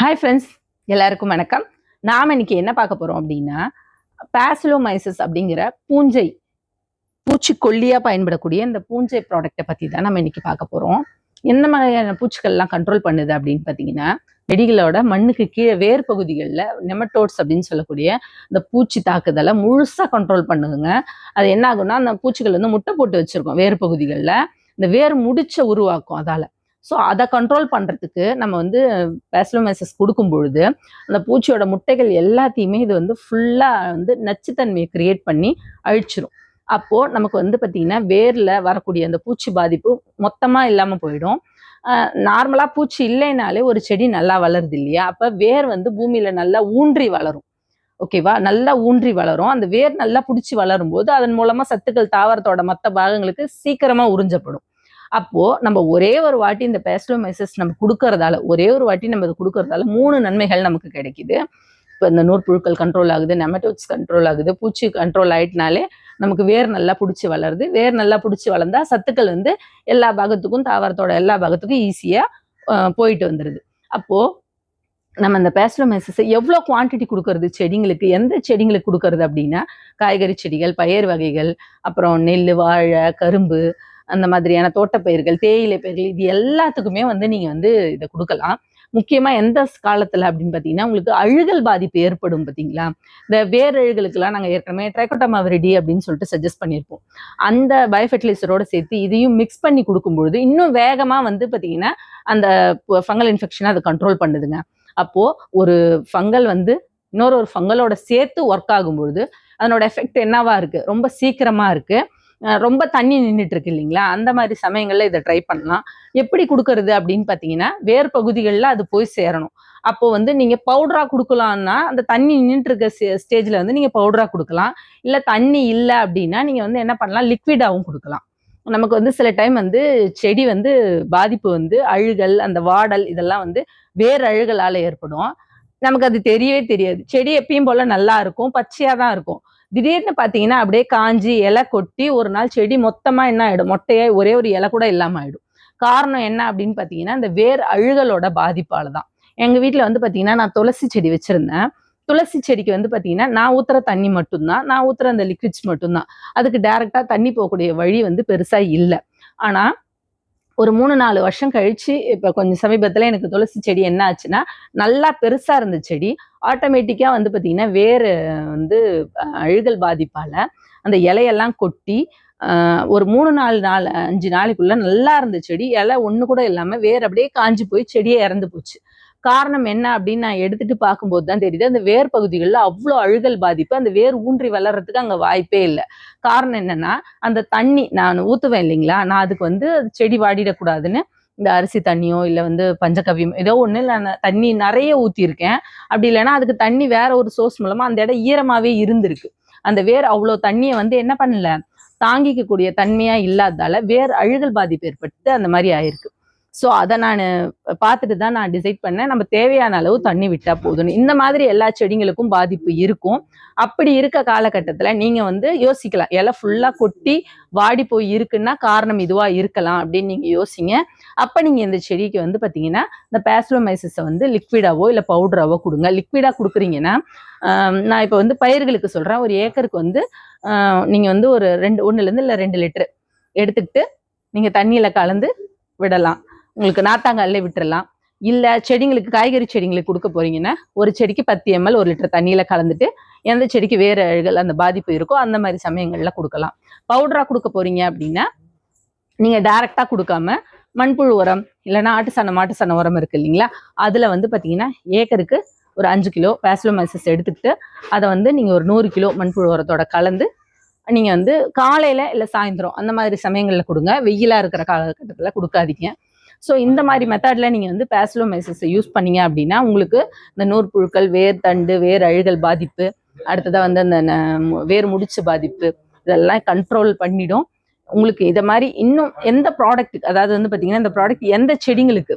Hi friends எல்லாருக்கும் வணக்கம். நாம் இன்னைக்கு என்ன பார்க்க போகிறோம் அப்படின்னா பேசலோமைசஸ் அப்படிங்கிற பூஞ்சை பூச்சிக்கொல்லியாக பயன்படக்கூடிய இந்த பூஞ்சை ப்ராடக்ட்டை பற்றி தான் நம்ம இன்னைக்கு பார்க்க போகிறோம் என்ன மாதிரியான பூச்சிகள்லாம் கண்ட்ரோல் பண்ணுது அப்படின்னு பார்த்தீங்கன்னா செடிகளோட மண்ணுக்கு கீழே வேர் பகுதிகளில் நெமட்டோட்ஸ் அப்படின்னு சொல்லக்கூடிய இந்த பூச்சி தாக்குதலை முழுசாக கண்ட்ரோல் பண்ணுதுங்க. அது என்ன ஆகும்னா அந்த பூச்சிகள் வந்து முட்டை போட்டு வச்சுருக்கோம் வேர் பகுதிகளில். இந்த வேர் முடிச்ச உருவாக்கும் அதால். ஸோ அதை கண்ட்ரோல் பண்ணுறதுக்கு நம்ம வந்து பேஸ்லோமைசஸ் கொடுக்கும் பொழுது அந்த பூச்சியோட முட்டைகள் எல்லாத்தையுமே இது வந்து ஃபுல்லாக வந்து நச்சுத்தன்மையை கிரியேட் பண்ணி அழிச்சிரும். அப்போது நமக்கு வந்து பார்த்திங்கன்னா வேரில் வரக்கூடிய அந்த பூச்சி பாதிப்பு மொத்தமாக இல்லாமல் போயிடும். நார்மலாக பூச்சி இல்லைனாலே ஒரு செடி நல்லா வளருது இல்லையா? அப்போ வேர் வந்து பூமியில் நல்லா ஊன்றி வளரும். ஓகேவா நல்லா ஊன்றி வளரும். அந்த வேர் நல்லா பிடிச்சி வளரும் போது அதன் மூலமாக சத்துக்கள் தாவரத்தோட மற்ற பாகங்களுக்கு சீக்கிரமாக உறிஞ்சப்படும். அப்போது நம்ம ஒரே ஒரு வாட்டி இந்த பேஸ்டோமைசஸ் நம்ம கொடுக்கறதால ஒரே ஒரு வாட்டி நம்ம இது கொடுக்கறதால மூணு நன்மைகள் நமக்கு கிடைக்குது. இப்போ இந்த நூற்புழுக்கள் கண்ட்ரோல் ஆகுது நெமட்டோட்ஸ் கண்ட்ரோல் ஆகுது பூச்சி கண்ட்ரோல் ஆயிட்டனாலே நமக்கு வேர் நல்லா பிடிச்சி வளருது. வேர் நல்லா பிடிச்சி வளர்ந்தா சத்துக்கள் வந்து எல்லா பாகத்துக்கும் தாவரத்தோட எல்லா பாகத்துக்கும் ஈஸியாக போயிட்டு வந்துடுது அப்போது நம்ம இந்த பேஸ்டோமைசஸை எவ்வளோ குவான்டிட்டி கொடுக்கறது? செடிங்களுக்கு எந்த செடிங்களுக்கு கொடுக்கறது அப்படின்னா காய்கறி செடிகள் பயிர் வகைகள் அப்புறம் நெல் வாழை கரும்பு அந்த மாதிரியான தோட்டப்பயிர்கள் தேயிலை பயிர்கள் இது எல்லாத்துக்குமே வந்து நீங்கள் வந்து இதை கொடுக்கலாம். முக்கியமாக எந்த காலத்தில் அப்படின்னு பார்த்தீங்கன்னா உங்களுக்கு அழுகல் பாதிப்பு ஏற்படும் பார்த்தீங்களா? இந்த வேரழுகளுக்கெல்லாம் நாங்கள் ஏற்கனவே ட்ரைகோட்டமாவரிடி அப்படின்னு சொல்லிட்டு சஜஸ்ட் பண்ணியிருப்போம். அந்த பயோஃபெர்டிலைசரோட சேர்த்து இதையும் மிக்ஸ் பண்ணி கொடுக்கும்பொழுது இன்னும் வேகமாக வந்து பார்த்தீங்கன்னா அந்த ஃபங்கல் இன்ஃபெக்ஷனை அதை கண்ட்ரோல் பண்ணுதுங்க. அப்போது ஒரு ஃபங்கல் வந்து இன்னொரு ஒரு ஃபங்கலோட சேர்த்து ஒர்க் ஆகும்பொழுது அதனோட எஃபெக்ட் என்னவா இருக்குது ரொம்ப சீக்கிரமாக இருக்குது ரொம்ப தண்ணி நின்றுட்டு இருக்கு இல்லைங்களா? அந்த மாதிரி சமயங்களில் இதை ட்ரை பண்ணலாம். எப்படி கொடுக்கறது அப்படின்னு பார்த்தீங்கன்னா வேர் பகுதிகளில் அது போய் சேரணும். அப்போ வந்து நீங்கள் பவுடராக கொடுக்கலாம்னா அந்த தண்ணி நின்றுட்டு இருக்க ஸ்டேஜில் வந்து நீங்கள் பவுடராக கொடுக்கலாம். இல்லை தண்ணி இல்லை அப்படின்னா நீங்கள் வந்து என்ன பண்ணலாம்? லிக்விடாகவும் கொடுக்கலாம். நமக்கு வந்து சில டைம் வந்து செடி வந்து பாதிப்பு வந்து அழுகல் அந்த வாடல் இதெல்லாம் வந்து வேர் அழுகலால் ஏற்படும். நமக்கு அது தெரியவே தெரியாது. செடி எப்பயும் போல நல்லா இருக்கும் பச்சையாக தான் இருக்கும். திடீர்னு பார்த்தீங்கன்னா அப்படியே காஞ்சி இலை கொட்டி ஒரு நாள் செடி மொத்தமாக என்ன ஆகிடும் மொட்டையாக ஒரே ஒரு இலை கூட இல்லாமல் ஆகிடும் காரணம் என்ன அப்படின்னு பார்த்தீங்கன்னா இந்த வேர் அழுகலோட பாதிப்பால் தான் எங்கள் வீட்டில் வந்து பார்த்தீங்கன்னா நான் துளசி செடி வச்சுருந்தேன். துளசி செடிக்கு வந்து பார்த்தீங்கன்னா நான் ஊற்றுற தண்ணி மட்டும்தான் நான் ஊற்றுற அந்த லிக்விட்ஸ் மட்டும்தான். அதுக்கு டேரெக்டாக தண்ணி போகக்கூடிய வழி வந்து பெருசாக இல்லை. ஆனால் ஒரு மூணு நாலு வருஷம் கழிச்சு இப்போ கொஞ்சம் சமீபத்தில் எனக்கு துளசி செடி என்ன ஆச்சுன்னா நல்லா பெருசாக இருந்த செடி ஆட்டோமேட்டிக்காக வந்து பார்த்திங்கன்னா வேறு வந்து அழுகல் பாதிப்பால் அந்த இலையெல்லாம் கொட்டி ஒரு மூணு நாலு நாள் அஞ்சு நாளைக்குள்ளே நல்லா இருந்த செடி இலை ஒன்று கூட இல்லாமல் வேறு அப்படியே காஞ்சி போய் செடியே இறந்து போச்சு. காரணம் என்ன அப்படின்னு நான் எடுத்துட்டு பார்க்கும்போது தான் தெரியுது. அந்த வேர் பகுதிகளில் அவ்வளோ அழுகல் பாதிப்பு அந்த வேர் ஊன்றி வளர்றதுக்கு அங்கே வாய்ப்பே இல்லை. காரணம் என்னன்னா அந்த தண்ணி நான் ஊற்றுவேன் இல்லைங்களா? நான் அதுக்கு வந்து செடி வாடிடக்கூடாதுன்னு இந்த அரிசி தண்ணியோ இல்லை வந்து பஞ்சகவியம் ஏதோ ஒன்று நான் தண்ணி நிறைய ஊற்றிருக்கேன் அப்படி இல்லைன்னா அதுக்கு தண்ணி வேற ஒரு சோர்ஸ் மூலமாக அந்த இடம் ஈரமாகவே இருந்திருக்கு. அந்த வேர் அவ்வளோ தண்ணியை வந்து என்ன பண்ணல? தாங்கிக்கக்கூடிய தன்மையாக இல்லாததால வேர் அழுகல் பாதிப்பு ஏற்பட்டு அந்த மாதிரி ஆயிருக்கு. ஸோ அதை நான் பார்த்துட்டு தான் நான் டிசைட் பண்ணேன். நம்ம தேவையான அளவு தண்ணி விட்டால் போதும்னு. இந்த மாதிரி எல்லா செடிங்களுக்கும் பாதிப்பு இருக்கும். அப்படி இருக்க காலகட்டத்தில் நீங்கள் வந்து யோசிக்கலாம். இலை ஃபுல்லாக கொட்டி வாடி போய் இருக்குன்னா காரணம் இதுவாக இருக்கலாம் அப்படின்னு நீங்கள் யோசிங்க. அப்போ நீங்கள் இந்த செடிக்கு வந்து பார்த்தீங்கன்னா இந்த பேஸ்லோமைசிஸை வந்து லிக்விடாவோ இல்லை பவுடராவோ கொடுங்க. லிக்விடாக கொடுக்குறீங்கன்னா நான் இப்போ வந்து பயிர்களுக்கு சொல்கிறேன் ஒரு ஏக்கருக்கு வந்து நீங்கள் வந்து ஒரு ரெண்டு ஒன்றுலேருந்து இல்லை ரெண்டு லிட்டரு எடுத்துக்கிட்டு நீங்கள் தண்ணியில் கலந்து விடலாம். உங்களுக்கு நாத்தாங்காலில் விட்டுறலாம். இல்லை செடிங்களுக்கு காய்கறி செடிங்களுக்கு கொடுக்க போறீங்கன்னா ஒரு செடிக்கு பத்து எம்எல் ஒரு லிட்டர் தண்ணியில் கலந்துட்டு எந்த செடிக்கு வேறு அழுகல் அந்த பாதிப்பு இருக்கோ அந்த மாதிரி சமயங்களில் கொடுக்கலாம். பவுடராக கொடுக்க போறீங்க அப்படின்னா நீங்கள் டைரெக்டாக கொடுக்காம மண்புழு உரம் இல்லைன்னா ஆட்டு சாணம் மாட்டு சாணம் உரம் இருக்கு இல்லைங்களா? அதில் வந்து பார்த்தீங்கன்னா ஏக்கருக்கு ஒரு அஞ்சு கிலோ பேஸ்லோமைசஸ் எடுத்துக்கிட்டு அதை வந்து நீங்கள் ஒரு நூறு கிலோ மண்புழு உரத்தோட கலந்து நீங்கள் வந்து காலையில் இல்லை சாயந்தரம் அந்த மாதிரி சமயங்களில் கொடுங்க. வெயிலாக இருக்கிற காலகட்டத்தில் கொடுக்காதீங்க. ஸோ இந்த மாதிரி மெத்தடில் நீங்கள் வந்து பேஸ்லோமைசஸை யூஸ் பண்ணீங்க அப்படின்னா உங்களுக்கு இந்த நூற்புழுக்கள் வேர் தண்டு வேர் அழுகல் பாதிப்பு அடுத்ததாக வந்து அந்த வேர் முடிச்சு பாதிப்பு இதெல்லாம் கண்ட்ரோல் பண்ணிடும். உங்களுக்கு இதை மாதிரி இன்னும் எந்த ப்ராடக்ட் அதாவது வந்து பார்த்தீங்கன்னா இந்த ப்ராடக்ட் எந்த செடிங்களுக்கு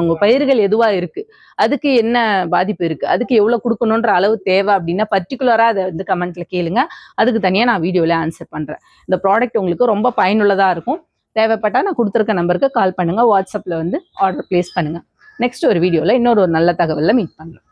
உங்கள் பயிர்கள் எதுவாக இருக்குது அதுக்கு என்ன பாதிப்பு இருக்குது அதுக்கு எவ்வளோ கொடுக்கணுன்ற அளவு தேவை அப்படின்னா பர்டிகுலராக அதை வந்து கமெண்ட்டில் கேளுங்க. அதுக்கு தனியாக நான் வீடியோவில் ஆன்சர் பண்ணுறேன் இந்த ப்ராடக்ட் உங்களுக்கு ரொம்ப பயனுள்ளதாக இருக்கும். தேவைப்பட்டால் நான் கொடுத்துருக்க நம்பருக்கு கால் பண்ணுங்கள் வாட்ஸ்அப்பில் வந்து ஆர்டர் ப்ளேஸ் பண்ணுங்கள் நெக்ஸ்ட் ஒரு வீடியோவில் இன்னொரு ஒரு நல்ல தகவலில் மீட் பண்ணுறேன்